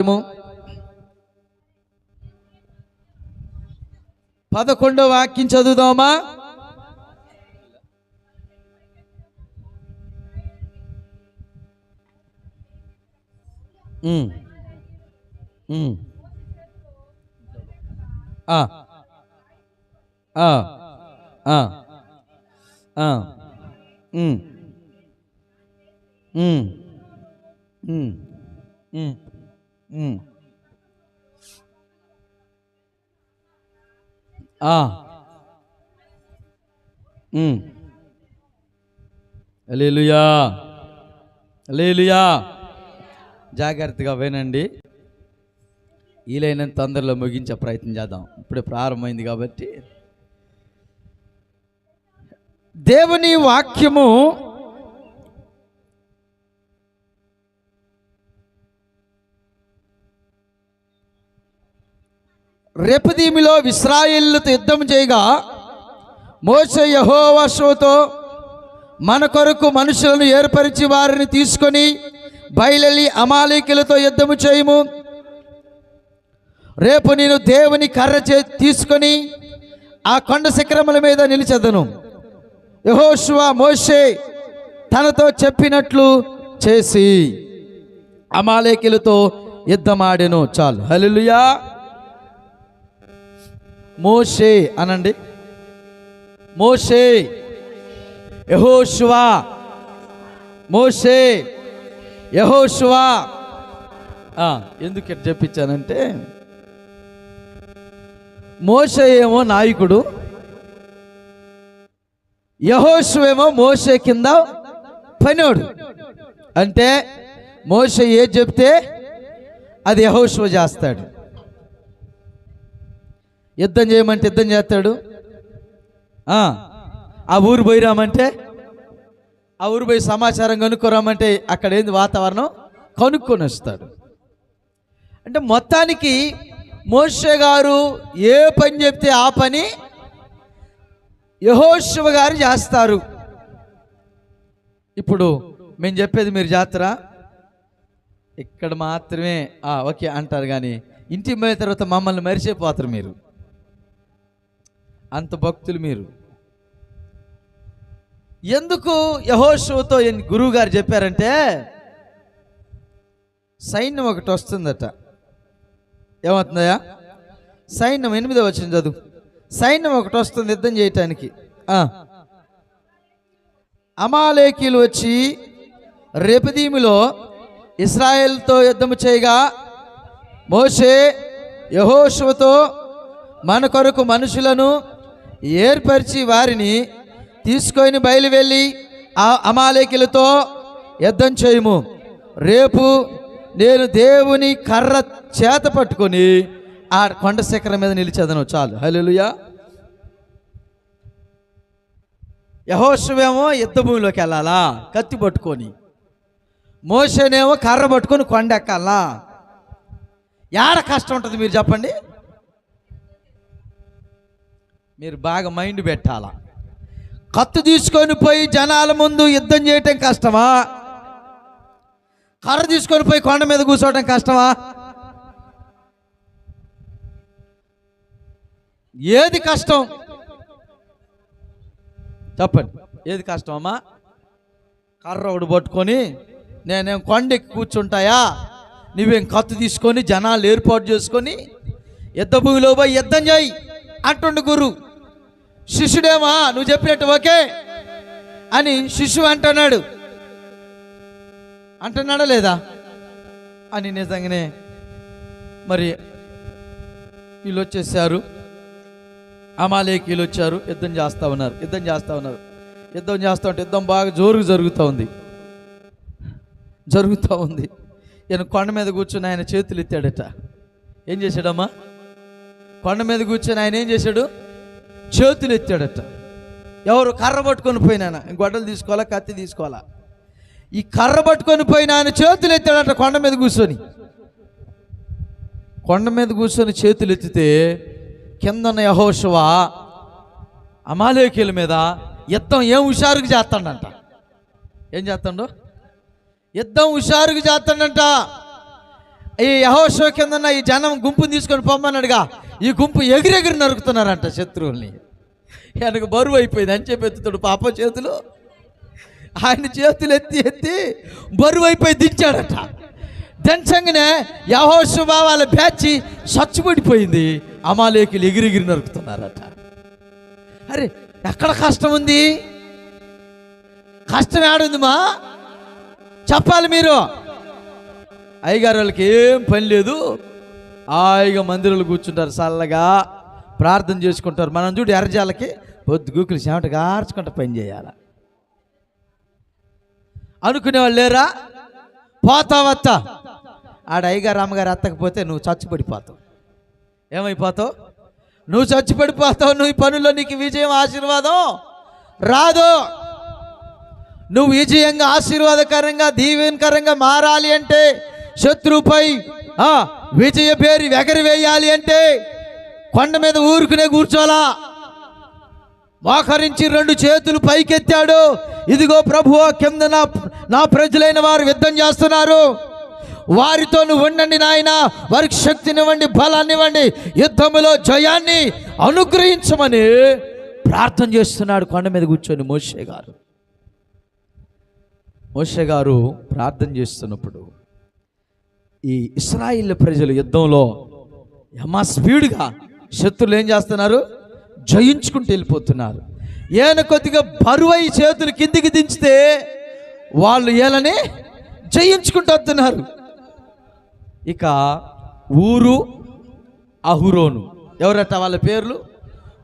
అధ్యాయము పదకొండో వాక్యం చదువుదామా? ఉమ్. ఉమ్. ఆ. లేలుయా లేలుయా జాగ్రత్తగా వినండి. వీలైనంత తొందరలో ముగించే ప్రయత్నం చేద్దాం. ఇప్పుడే ప్రారంభమైంది కాబట్టి. దేవుని వాక్యము రెపదీమిలో ఇస్రాయిల్లతో యుద్ధం చేయగా మోస యహోవశుతో మన కొరకు మనుషులను ఏర్పరిచి వారిని తీసుకొని బయలులి అమాలికులతో యుద్ధము చేయము. రేపు నేను దేవుని కర్ర చే తీసుకొని ఆ కొండ శిఖరముల మీద నిలిచెదను. యహోశువ మోషే తనతో చెప్పినట్లు చేసి అమాలేకులతో యుద్ధమాడెను. చాలు. హలిలుయా మోషే అనండి. మోషే. యహోశువా మోషే. యహోశువా ఆ, ఎందుకు చెప్పించానంటే మోష ఏమో నాయకుడు యహోశువేమో మోసే కింద పనివాడు. అంటే మోస ఏ చెప్తే అది యహోశువ చేస్తాడు. యుద్ధం చేయమంటే యుద్ధం చేస్తాడు? ఆ, ఊరు పోయి రామంటే ఆ ఊరు పోయి సమాచారం కనుక్కోరామంటే అక్కడ ఏంది వాతావరణం? కనుక్కొని వస్తాడు. అంటే మొత్తానికి మోషే గారు ఏ పని చెప్తే ఆ పని యహోశివ గారు చేస్తారు. ఇప్పుడు మేము చెప్పేది మీరు జాతర? ఇక్కడ మాత్రమే. ఓకే అంటారు కానీ ఇంటి మీద తర్వాత మమ్మల్ని మరిచిపోతారు మీరు. అంత భక్తులు మీరు. ఎందుకు యహోషువతో గురువు గారు చెప్పారంటే సైన్యం ఒకటి వస్తుందట. ఏమవుతుందయా సైన్యం ఎనిమిదో వచ్చిన చదువు. సైన్యం ఒకటి వస్తుంది యుద్ధం చేయటానికి. ఆ. అమాలేకీలు వచ్చి రేపదీమిలో ఇస్రాయేల్తో యుద్ధము చేయగా మోషే యహోషువతో మన కొరకు మనుషులను ఏర్పరిచి వారిని తీసుకొని బయలువెళ్ళి ఆ అమాలేకులతో యుద్ధం చేయము. రేపు నేను దేవుని కర్ర చేత పట్టుకొని ఆ కొండ శిఖరం మీద నిలిచేదను. చాలు. హలోలుయా యహోశువేమో యుద్ధ భూమిలోకి వెళ్ళాలా? కత్తి పట్టుకొని. మోసేనేమో కర్ర పట్టుకొని కొండ ఎక్కాలా? యాడ కష్టం ఉంటుంది మీరు చెప్పండి? మీరు బాగా మైండ్ పెట్టాలా? కత్తి తీసుకొని పోయి జనాల ముందు యుద్ధం చేయటం కష్టమా? కర్ర తీసుకొని పోయి కొండ మీద కూర్చోవటం కష్టమా? ఏది కష్టం? చెప్పండి ఏది కష్టం అమ్మా? కర్ర ఒకటి పట్టుకొని నేనేం కొండెక్కి కూర్చుంటాయా? నువ్వేం కత్తి తీసుకొని జనాలు ఏర్పాటు చేసుకొని యుద్ధ భూమిలో పోయి యుద్ధం చేయి అంటుండు గురువు శిష్యుడేమా? నువ్వు చెప్పినట్టు ఓకే అని శిష్యు అంటున్నాడు. అంటున్నాడా లేదా? అని నిజంగానే మరి వీళ్ళు వచ్చేసారు. అమాలేకీలు వచ్చారు. యుద్ధం చేస్తా ఉన్నారు. యుద్ధం చేస్తా ఉన్నారు. యుద్ధం చేస్తూ ఉంటే యుద్ధం బాగా జోరుగా జరుగుతూ ఉంది. జరుగుతూ ఉంది. ఈయన కొండ మీద కూర్చొని ఆయన చేతులు ఎత్తాడట. ఏం చేశాడమ్మా? కొండ మీద కూర్చొని ఆయన ఏం చేశాడు? చేతులు ఎత్తాడట ఎవరు కర్ర పట్టుకొని పోయినాన గొడ్డలు తీసుకోవాలా? కత్తి తీసుకోవాలా? ఈ కర్ర పట్టుకొని పోయిన ఆయన చేతులు ఎత్తాడట కొండ మీద కూర్చొని. కొండ మీద కూర్చొని చేతులు ఎత్తితే కిందన్న యహోశవ అమాలేకీల మీద యుద్ధం ఏం హుషారుగా చేస్తాడంట. ఏం చేస్తాడు? యుద్ధం హుషారుగా చేస్తాడంట. ఈ యహోషో కింద ఉన్న ఈ జనం గుంపుని తీసుకొని పొమ్మన్నాడుగా ఈ గుంపు ఎగిరెగిరి నరుకుతున్నారంట శత్రువుల్ని. ఆయనకు బరువు అయిపోయింది అని చెప్పి ఎత్తుతాడు పాప చేతులు. ఆయన చేతులు ఎత్తి ఎత్తి బరువు అయిపోయి దించాడట. దంచంగానే యహోశుభ వాళ్ళ బ్యాచి సచ్చుపడిపోయింది అమాలేకులు ఎగిరిగిరి నరుకుతున్నారట. అరే ఎక్కడ కష్టం ఉంది? కష్టం ఏడుంది మా? చెప్పాలి మీరు. అయ్యగారు వాళ్ళకి ఏం పని లేదు. హాయిగా మందిరంలో కూర్చుంటారు చల్లగా ప్రార్థన చేసుకుంటారు. మనం చూడు ఎర్రజాలకి పొద్దు గూకులు చెమట గార్చుకుంటూ పని చేయాలి. అనుకునేవాళ్ళు లేరా? పోతావత్త ఆడ అయ్యగారు అమ్మగారు అత్తకపోతే నువ్వు చచ్చిపడిపోతావు. ఏమైపోతావు? నువ్వు చచ్చిపడిపోతావు నువ్వు ఈ పనుల్లో నీకు విజయం ఆశీర్వాదం రాదు. నువ్వు విజయంగా ఆశీర్వాదకరంగా దీవెనకరంగా మారాలి అంటే శత్రువుపై ఆ, విజయ పేరు ఎగరి వేయాలి అంటే కొండ మీద ఊరుకునే కూర్చోలా. మోకరించి రెండు చేతులు పైకెత్తాడు. ఇదిగో ప్రభువా కింద నా నా ప్రజలైన వారు యుద్ధం చేస్తున్నారు. వారితో నువ్వు ఉండండి నాయన వారికి శక్తినివ్వండి బలాన్నివ్వండి యుద్ధములో జయాన్ని అనుగ్రహించమని ప్రార్థన చేస్తున్నాడు కొండ మీద కూర్చొని మోషే గారు. మోషే గారు ప్రార్థన చేస్తున్నప్పుడు ఈ ఇస్రాయిల్ ప్రజలు యుద్ధంలో యమా స్పీడ్గా శత్రులు ఏం చేస్తున్నారు? జయించుకుంటూ వెళ్ళిపోతున్నారు. ఈయన కొద్దిగా బరువై చేతులు కిందికి దించితే వాళ్ళు ఏలని జయించుకుంటూ వస్తున్నారు. ఇక ఊరు అహురోను. ఎవరట వాళ్ళ పేర్లు?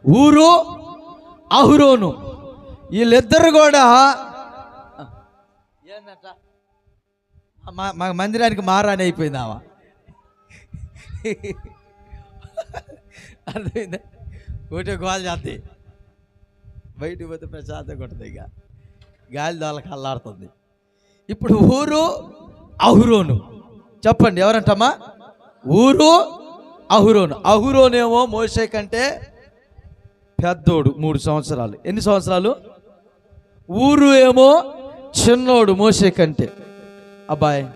ఊరు అహురోను. వీళ్ళిద్దరు కూడా ఏందట? మా మా మందిరానికి మారాని అయిపోయింది ఆమె. అర్థమైందా? ఒకటే గోల్ చేస్తాయి బయటకు పోతే ప్రశాంతంగా ఉంటుంది ఇక. గాలి దోలకి అల్లాడుతుంది ఇప్పుడు ఊరు అహురోను. చెప్పండి ఎవరంటమ్మా? ఊరు అహురోను. అహురోనేమో మోసే కంటే పెద్దోడు మూడు సంవత్సరాలు. ఎన్ని సంవత్సరాలు? ఊరు ఏమో చిన్నోడు మోసే కంటే. అబ్బాయి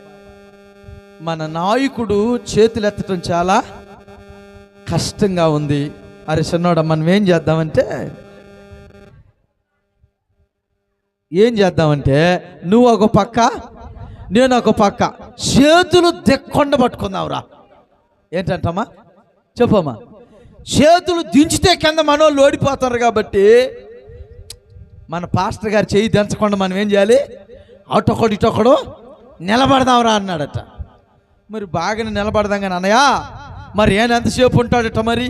మన నాయకుడు చేతులు ఎత్తడం చాలా కష్టంగా ఉంది. అరే చిన్నోడ మనం ఏం చేద్దామంటే ఏం చేద్దామంటే నువ్వు ఒక పక్క నేను ఒక పక్క చేతులు దిక్కొండ పట్టుకుందాంరా. ఏంటంటమ్మా? చెప్పమ్మా. చేతులు దించితే కింద మనోళ్ళు ఓడిపోతారు కాబట్టి మన పాస్టర్ గారు చేయి దించకుండా మనం ఏం చేయాలి? అటొకడు ఇటొకడు నిలబడదాంరా అన్నాడట. మరి బాగానే నిలబడదాం కానీ అన్నయ్య మరి ఈయన ఎంతసేపు ఉంటాడట మరి?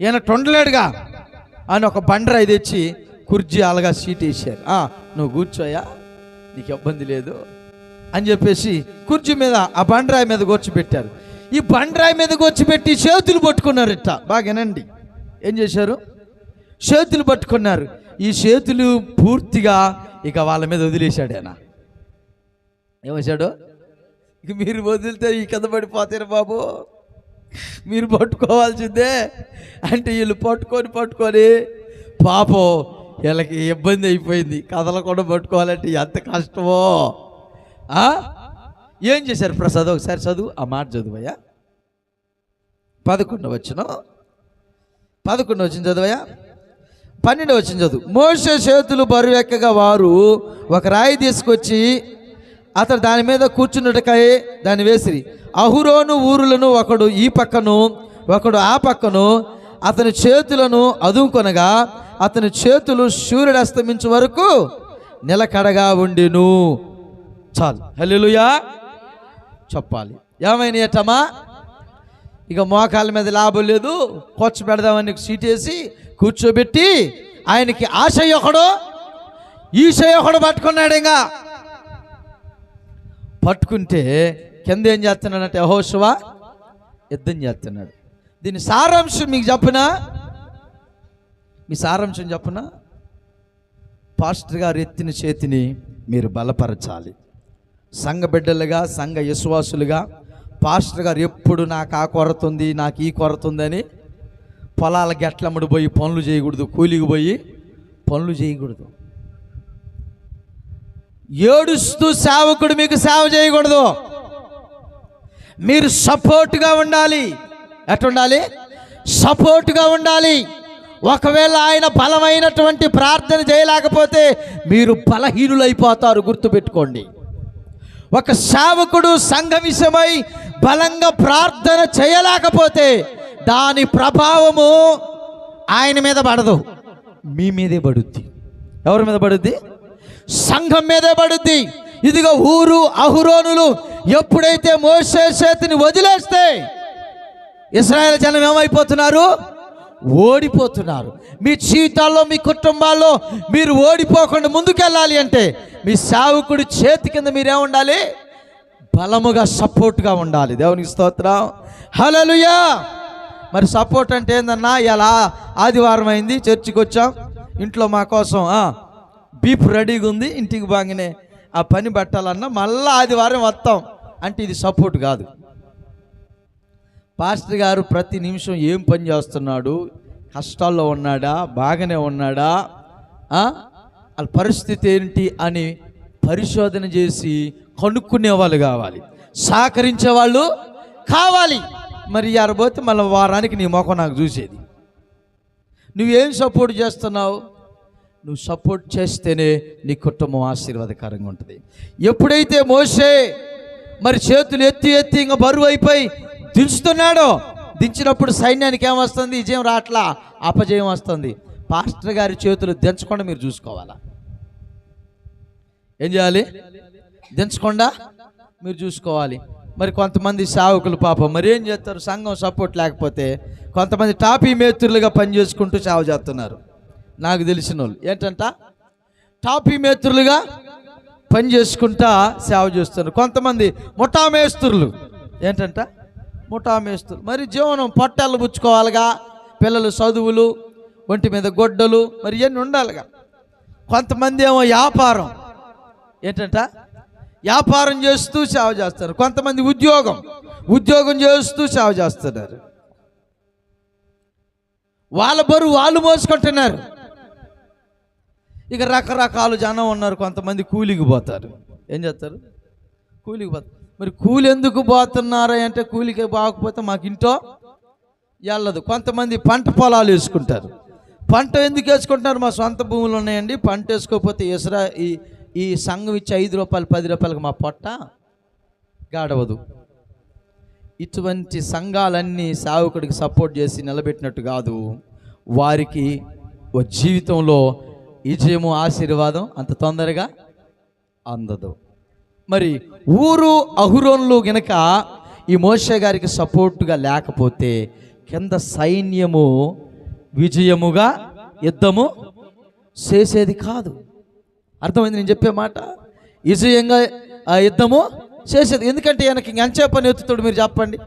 ఈయన టొండలేడుగా అని ఒక బండరాయి తెచ్చి కుర్జీ అలాగా సీట్ వేసారు "ఆ, నువ్వు కూర్చోయా నీకు ఇబ్బంది లేదు అని చెప్పేసి కుర్చీ మీద ఆ బండరాయి మీద కూర్చోబెట్టారు. ఈ బండరాయి మీద కూర్చోబెట్టి చేతులు పట్టుకున్నారట. బాగానండి. ఏం చేశారు? చేతులు పట్టుకున్నారు. ఈ చేతులు పూర్తిగా ఇక వాళ్ళ మీద వదిలేశాడు ఆయన. ఏమేశాడు ఇక మీరు వదిలితే ఈ కింద పడిపోతారు బాబు. మీరు పట్టుకోవాల్సిందే. అంటే వీళ్ళు పట్టుకొని పట్టుకొని పాపం వీళ్ళకి ఇబ్బంది అయిపోయింది. కథలకుండా పట్టుకోవాలంటే ఎంత కష్టమో. ఏం చేశారు ప్రసాద్? ఒకసారి చదువు. ఆ మాట చదువయ్యా. పదకొండు వచ్చిన పదకొండు వచ్చిన చదువయ్యా. పన్నెండు వచ్చిన చదువు. మోస చేతులు బరువెక్కగా వారు ఒక రాయి తీసుకొచ్చి అతడు దాని మీద కూర్చున్నటకై దాన్ని వేసిరి. అహురోను ఊరులను ఒకడు ఈ పక్కను ఒకడు ఆ పక్కను అతని చేతులను అదుముకొనగా అతని చేతులు సూర్యుడు అస్తమించే వరకు నిలకడగా ఉండిను. చాలు. హల్లెలూయా. చెప్పాలి. ఏమైనా ఏటమ్మా ఇక మోకాళ్ళ మీద లాభం లేదు. కూర్చు పెడదామని సీట్ వేసి కూర్చోబెట్టి ఆయనకి ఆశ ఒకడు ఈశ ఒకడు పట్టుకున్నాడు ఇంకా. పట్టుకుంటే కింద ఏం చేస్తున్నాడంటే యహోశివ యుద్ధం చేస్తున్నాడు. దీని సారాంశం మీకు చెప్పనా? మీ సారాంశం చెప్పనా? పాస్టర్ గారు ఎత్తిన చేతిని మీరు బలపరచాలి. సంఘ బిడ్డలుగా సంఘ విశ్వాసులుగా పాస్టర్ గారు ఎప్పుడు నాకు ఆ కొరత ఉంది నాకు ఈ కొరత ఉందని పొలాల గెట్లమ్మడి పోయి పనులు చేయకూడదు కూలికి పోయి పనులు చేయకూడదు. ఏడుస్తూ సేవకుడు మీకు సేవ చేయకూడదు. మీరు సపోర్ట్గా ఉండాలి. ఎట్టుండాలి? సపోర్ట్గా ఉండాలి. ఒకవేళ ఆయన బలమైనటువంటి ప్రార్థన చేయలేకపోతే మీరు బలహీనులైపోతారు గుర్తుపెట్టుకోండి. ఒక సేవకుడు సంఘ విషయమై బలంగా ప్రార్థన చేయలేకపోతే దాని ప్రభావము ఆయన మీద పడదు. మీ మీదే పడుద్ది. ఎవరి మీద పడుద్ది? సంఘం మీదే పడుద్ది. ఇదిగో ఊరు అహురోనులు ఎప్పుడైతే మోసే చేతిని వదిలేస్తే ఇస్రాయేల్ జనం ఏమైపోతున్నారు? ఓడిపోతున్నారు. మీ జీవితాల్లో మీ కుటుంబాల్లో మీరు ఓడిపోకుండా ముందుకెళ్ళాలి అంటే మీ సావుకుడి చేతి కింద మీరేముండాలి బలముగా సపోర్ట్గా ఉండాలి. దేవునికి స్తోత్రం. హలలుయా మరి సపోర్ట్ అంటే ఏందన్నా? ఇలా ఆదివారం అయింది చర్చికి వచ్చాం ఇంట్లో మా కోసం బీఫ్ రెడీగా ఉంది ఇంటికి బాగానే ఆ పని పెట్టాలన్నా మళ్ళీ ఆదివారం వస్తాం. అంటే ఇది సపోర్ట్ కాదు. పాస్టర్ గారు ప్రతి నిమిషం ఏం పని చేస్తున్నాడు? కష్టాల్లో ఉన్నాడా? బాగానే ఉన్నాడా? వాళ్ళ పరిస్థితి ఏంటి అని పరిశోధన చేసి కనుక్కునే వాళ్ళు కావాలి. సహకరించే వాళ్ళు కావాలి. మరి యారు మళ్ళీ వారానికి నీ ముఖం నాకు చూసేది. నువ్వేం సపోర్ట్ చేస్తున్నావు? నువ్వు సపోర్ట్ చేస్తేనే నీ కుటుంబం ఆశీర్వాదకరంగా ఉంటుంది. ఎప్పుడైతే మోసే మరి చేతులు ఎత్తి ఎత్తి ఇంకా బరువు అయిపోయి దించుతున్నాడో దించినప్పుడు సైన్యానికి ఏమొస్తుంది విజయం రాట్లా అపజయం వస్తుంది. పాస్టర్ గారి చేతులు దించకుండా మీరు చూసుకోవాలా? ఏం చేయాలి? దించకుండా మీరు చూసుకోవాలి. మరి కొంతమంది సేవకులు పాపం. మరి ఏం చేస్తారు? సంఘం సపోర్ట్ లేకపోతే కొంతమంది టాపీ మేత్రులుగా పనిచేసుకుంటూ సేవ చేస్తున్నారు. నాకు తెలిసిన వాళ్ళు ఏంటంట? టాపీ మేత్రులుగా పని చేసుకుంటా సేవ చేస్తున్నారు. కొంతమంది ముఠామేస్తులు ఏంటంట? ముఠామేస్తులు మరి జీవనం పొట్టాలు పుచ్చుకోవాలిగా. పిల్లలు చదువులు ఒంటి మీద గొడ్డలు మరి ఇవన్నీ ఉండాలిగా. కొంతమంది ఏమో వ్యాపారం. ఏంటంట? వ్యాపారం చేస్తూ సేవ చేస్తారు కొంతమంది ఉద్యోగం. ఉద్యోగం చేస్తూ సేవ చేస్తున్నారు. వాళ్ళ బరువు వాళ్ళు మోసుకుంటున్నారు. ఇక రకరకాల జనం ఉన్నారు కొంతమంది కూలికి పోతారు. ఏం చేస్తారు? కూలికి పోతారు. మరి కూలి ఎందుకు పోతున్నారు అంటే కూలికి బాగకపోతే మాకు ఇంట్లో వెళ్ళదు కొంతమంది పంట పొలాలు వేసుకుంటారు. పంట ఎందుకు వేసుకుంటున్నారు? మా సొంత భూములు ఉన్నాయండి. పంట వేసుకోకపోతే ఇసరా ఈ ఈ సంఘం ఇచ్చి ఐదు రూపాయలు పది రూపాయలకు మా పొట్ట గాడవదు. ఇటువంటి సంఘాలన్నీ సావుకుడికి సపోర్ట్ చేసి నిలబెట్టినట్టు కాదు. వారికి జీవితంలో విజయము ఆశీర్వాదం అంత తొందరగా అందదు. మరి ఊరు అహురోన్లు గనక ఈ మోషే గారికి సపోర్టుగా లేకపోతే కింద సైన్యము విజయముగా యుద్ధము చేసేది కాదు. అర్థమైంది నేను చెప్పే మాట? విజయంగా ఆ యుద్ధము చేసేది. ఎందుకంటే ఈయనకి ఇంక పని ఎత్తుతాడు మీరు చెప్పండి.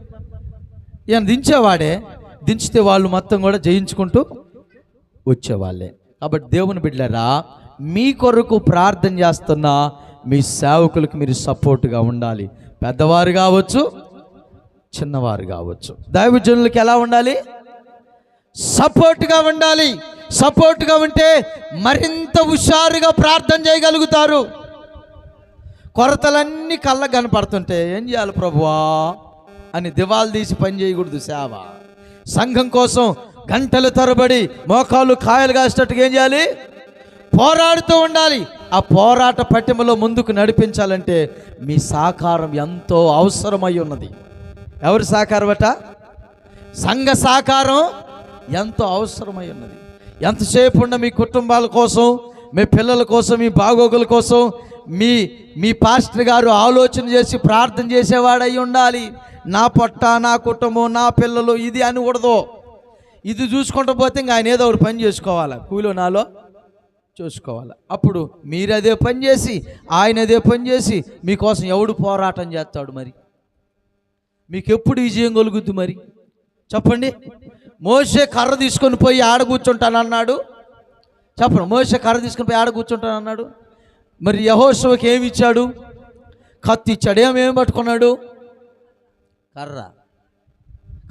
ఈయన దించేవాడే. దించితే వాళ్ళు మొత్తం కూడా జయించుకుంటూ వచ్చేవాళ్ళే. కాబట్టి దేవుని బిడ్డరా మీ కొరకు ప్రార్థన చేస్తున్న మీ సేవకులకు మీరు సపోర్ట్గా ఉండాలి. పెద్దవారు కావచ్చు చిన్నవారు కావచ్చు. దైవజనులకు ఎలా ఉండాలి? సపోర్ట్గా ఉండాలి. సపోర్ట్గా ఉంటే మరింత హుషారుగా ప్రార్థన చేయగలుగుతారు. కొరతలన్నీ కళ్ళ కనపడుతుంటే ఏం చేయాలి ప్రభువా? అని దివాలు తీసి పని చేయకూడదు సేవ. సంఘం కోసం గంటల తరబడి మోకాళ్ళు కాయలు కాసేటట్టుగా ఏం చేయాలి? పోరాడుతూ ఉండాలి. ఆ పోరాట పట్టిమలో ముందుకు నడిపించాలంటే మీ సహకారం ఎంతో అవసరమై ఉన్నది. ఎవరి సహకారం అట సంఘ సహకారం ఎంతో అవసరమై ఉన్నది. ఎంతసేపు ఉన్న మీ కుటుంబాల కోసం మీ పిల్లల కోసం మీ బాగోగుల కోసం మీ మీ పాస్టర్ గారు ఆలోచన చేసి ప్రార్థన చేసేవాడై ఉండాలి. నా పొట్ట నా కుటుంబం నా పిల్లలు ఇది అనకూడదు ఇది చూసుకుంటూ పోతే ఇంకా ఆయన ఏదో ఒకటి పని చేసుకోవాలి? కూలో నాలో చూసుకోవాలి? అప్పుడు మీరు అదే పని చేసి ఆయన అదే పని చేసి మీకోసం ఎవడు పోరాటం చేస్తాడు మరి? మీకు ఎప్పుడు విజయం కలుగుద్ది మరి? చెప్పండి. మోసే కర్ర తీసుకొని పోయి ఆడ కూర్చుంటానన్నాడు చెప్పండి మోసే కర్ర తీసుకొని పోయి ఆడ కూర్చుంటానన్నాడు మరి యహోత్సవకి ఏమి ఇచ్చాడు? కత్తి ఇచ్చాడు. ఏమేమి పట్టుకున్నాడు? కర్ర.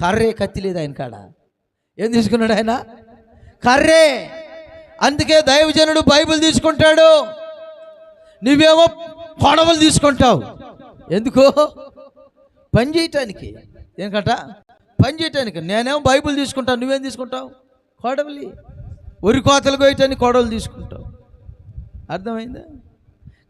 కర్రే కత్తి లేదు ఆయన కాడ. ఏం తీసుకున్నాడు ఆయన? కర్రే. అందుకే దైవజనుడు బైబిల్ తీసుకుంటాడు. నువ్వేమో కొడవలు తీసుకుంటావు. ఎందుకు? పని చేయటానికి. ఎందుకంట పని చేయటానికి. నేనేమో బైబిల్ తీసుకుంటావు నువ్వేం తీసుకుంటావు? కొడవలి. ఒరి కోతలు కోయటానికి కొడవలు తీసుకుంటావు. అర్థమైందా?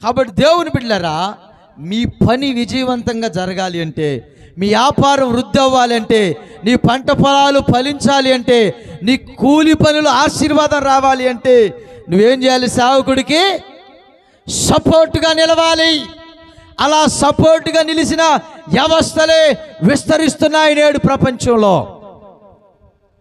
కాబట్టి దేవుని బిడ్డలారా మీ పని విజయవంతంగా జరగాలి అంటే మీ వ్యాపారం వృద్ధి అవ్వాలంటే నీ పంట పొలాలు ఫలించాలి అంటే నీ కూలి పనులు ఆశీర్వాదం రావాలి అంటే నువ్వేం చేయాలి? సేవకుడికి సపోర్ట్గా నిలవాలి. అలా సపోర్ట్గా నిలిచిన వ్యవస్థలే విస్తరిస్తున్నాయి నేడు ప్రపంచంలో.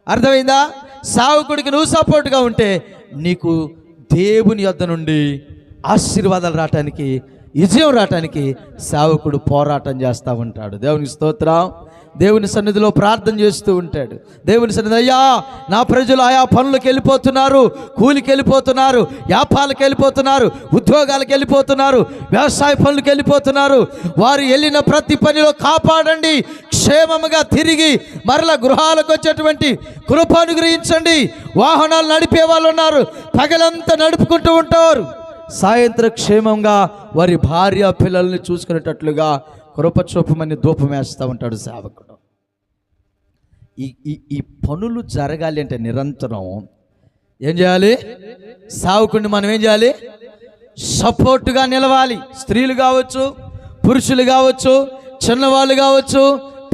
అర్థమైందా? సావకుడికి నువ్వు సపోర్ట్గా ఉంటే నీకు దేవుని యొద్ద నుండి ఆశీర్వాదాలు రావటానికి విజయం రావటానికి సేవకుడు పోరాటం చేస్తూ ఉంటాడు. దేవునికి స్తోత్రం. దేవుని సన్నిధిలో ప్రార్థన చేస్తూ ఉంటాడు. దేవుని సన్నిధి అయ్యా నా ప్రజలు ఆయా పనులకు వెళ్ళిపోతున్నారు కూలికి వెళ్ళిపోతున్నారు వ్యాపారాలకు వెళ్ళిపోతున్నారు ఉద్యోగాలకు వెళ్ళిపోతున్నారు వ్యవసాయ పనులకు వెళ్ళిపోతున్నారు. వారు వెళ్ళిన ప్రతి పనిలో కాపాడండి. క్షేమముగా తిరిగి మరల గృహాలకు వచ్చేటువంటి కృప అనుగ్రహించండి. వాహనాలు నడిపే వాళ్ళు ఉన్నారు. పగలంతా నడుపుకుంటూ ఉంటారు. సాయంత్రం క్షేమంగా వారి భార్య పిల్లల్ని చూసుకునేటట్లుగా కృపచూపమని ధూపం వేస్తూ ఉంటాడు సేవకుడు. ఈ ఈ ఈ పనులు జరగాలి అంటే నిరంతరం ఏం చేయాలి? సావుకుడిని మనం ఏం చేయాలి? సపోర్టుగా నిలవాలి. స్త్రీలు కావచ్చు పురుషులు కావచ్చు చిన్నవాళ్ళు కావచ్చు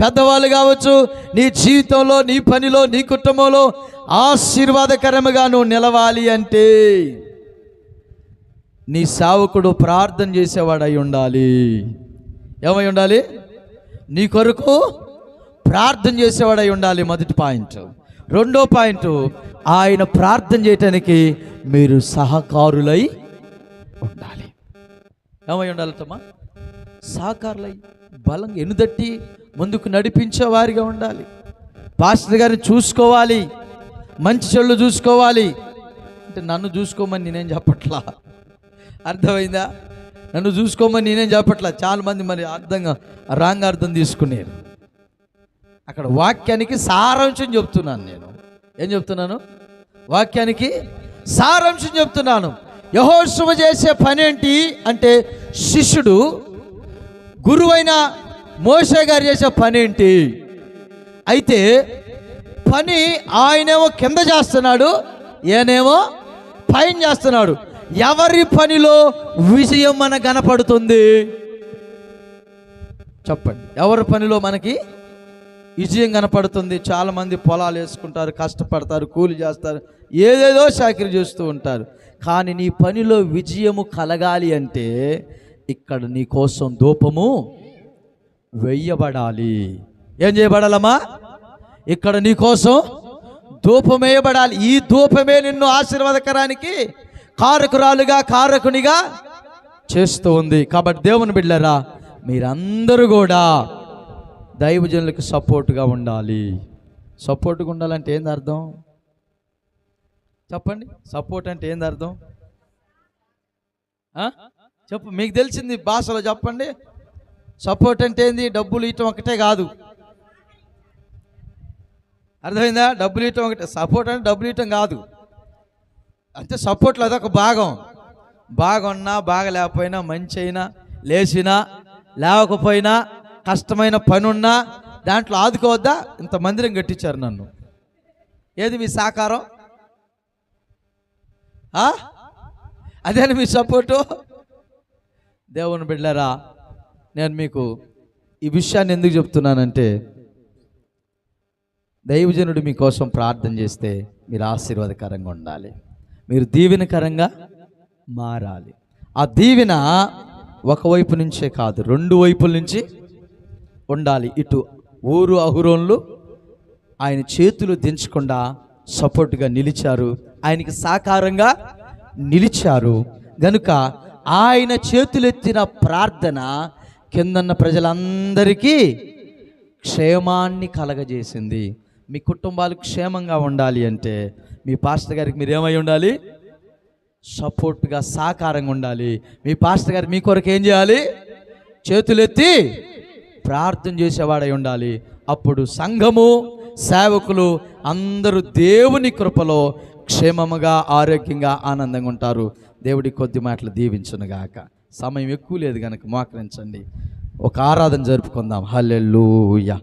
పెద్దవాళ్ళు కావచ్చు నీ జీవితంలో నీ పనిలో నీ కుటుంబంలో ఆశీర్వాదకరముగా నువ్వు నిలవాలి అంటే నీ సేవకుడు ప్రార్థన చేసేవాడై ఉండాలి. ఏమై ఉండాలి? నీ కొరకు ప్రార్థన చేసేవాడై ఉండాలి మొదటి పాయింట్. రెండో పాయింట్ ఆయన ప్రార్థన చేయటానికి మీరు సహకారులై ఉండాలి. ఏమై ఉండాలి తమ్మా? సహకారులై బలంగా ఎనుదట్టి ముందుకు నడిపించే వారిగా ఉండాలి. పాస్టర్ గారిని చూసుకోవాలి. మంచి చెళ్ళు చూసుకోవాలి. అంటే నన్ను చూసుకోమని నేనేం చెప్పట్లా? అర్థమైందా? నన్ను చూసుకోమని నేనేం చెప్పట్లా? చాలా మంది మరి అర్థంగా రాంగ్ అర్థం తీసుకునేది అక్కడ వాక్యానికి సారాంశం చెప్తున్నాను నేను. ఏం చెప్తున్నాను? వాక్యానికి సారాంశం చెప్తున్నాను. యహోశువ చేసే పని ఏంటి అంటే శిష్యుడు గురువైన మోసే గారు చేసే పని ఏంటి అయితే పని ఆయనేమో కింద చేస్తున్నాడు ఈయనేమో పైన చేస్తున్నాడు. ఎవరి పనిలో విజయం మన కనపడుతుంది? చెప్పండి. ఎవరి పనిలో మనకి విజయం కనపడుతుంది? చాలామంది పొలాలు వేసుకుంటారు కష్టపడతారు కూలి చేస్తారు ఏదేదో చాకరీ చేస్తూ ఉంటారు. కానీ నీ పనిలో విజయము కలగాలి అంటే ఇక్కడ నీ కోసం ధూపము వెయ్యబడాలి ఏం చేయబడాలమ్మా? ఇక్కడ నీ కోసం ధూపం వేయబడాలి. ఈ ధూపమే నిన్ను ఆశీర్వాదకరానికి కారకురాలుగా కారకునిగా చేస్తూ ఉంది. కాబట్టి దేవుని బిడ్డరా మీరందరూ కూడా దైవజనులకు సపోర్ట్గా ఉండాలి. సపోర్ట్గా ఉండాలంటే ఏంది అర్థం? చెప్పండి. సపోర్ట్ అంటే ఏంది అర్థం? చెప్పు మీకు తెలిసింది భాషలో చెప్పండి. సపోర్ట్ అంటే ఏంది? డబ్బులు ఇవ్వటం ఒకటే కాదు. అర్థమైందా? డబ్బులు ఇవ్వటం ఒకటే. సపోర్ట్ అంటే డబ్బులు ఇవ్వటం కాదు. అంటే సపోర్ట్లో అదొక భాగం. బాగున్నా బాగా లేకపోయినా మంచి అయినా లేచినా లేవకపోయినా కష్టమైన పనున్నా దాంట్లో ఆదుకోవద్దా? ఇంత మందిరం కట్టించారు నన్ను. ఏది మీ సాకారం? అదేనా మీ సపోర్టు? దేవుని బిడ్డరా నేను మీకు ఈ విషయాన్ని ఎందుకు చెప్తున్నానంటే దైవజనుడు మీకోసం ప్రార్థన చేస్తే మీరు ఆశీర్వాదకరంగా ఉండాలి. మీరు దీవెనకరంగా మారాలి. ఆ దీవెన ఒకవైపు నుంచే కాదు రెండు వైపుల నుంచి ఉండాలి. ఇటు ఊరు అహురోన్లు ఆయన చేతులు దించకుండా సపోర్ట్గా నిలిచారు. ఆయనకి సాకారంగా నిలిచారు. గనుక ఆయన చేతులెత్తిన ప్రార్థన కిందన్న ప్రజలందరికీ క్షేమాన్ని కలగజేసింది. మీ కుటుంబాలు క్షేమంగా ఉండాలి అంటే మీ పాస్టర్ గారికి మీరు ఏమై ఉండాలి? సపోర్ట్గా సాకారంగా ఉండాలి. మీ పాస్టర్ గారు మీ కొరకు ఏం చేయాలి? చేతులెత్తి ప్రార్థన చేసేవాడై ఉండాలి. అప్పుడు సంఘము సేవకులు అందరూ దేవుని కృపలో క్షేమముగా ఆరోగ్యంగా ఆనందంగా ఉంటారు. దేవుడి కొద్ది మాటలు దీవించునుగాక సమయం ఎక్కువ లేదు కనుక మోకరించండి. ఒక ఆరాధన జరుపుకుందాం. హలెల్లుయ.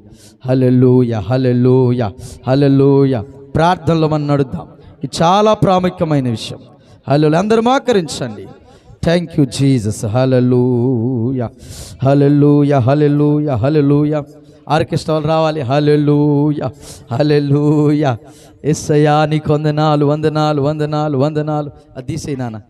Hallelujah hallelujah hallelujah. ప్రార్థనలో మనం నడుద్దాం. ఇది చాలా ప్రాముఖ్యమైన విషయం. హలో అందరూ మోకరించండి. Thank you Jesus hallelujah hallelujah hallelujah hallelujah orchestra వాళ్ళు రావాలి. హలలుయ హలెలూయ ఎస్సయ్యా నీకు వందనాలు వందనాలు వందనాలు వందనాలు. అది తీసేయి నాన్న.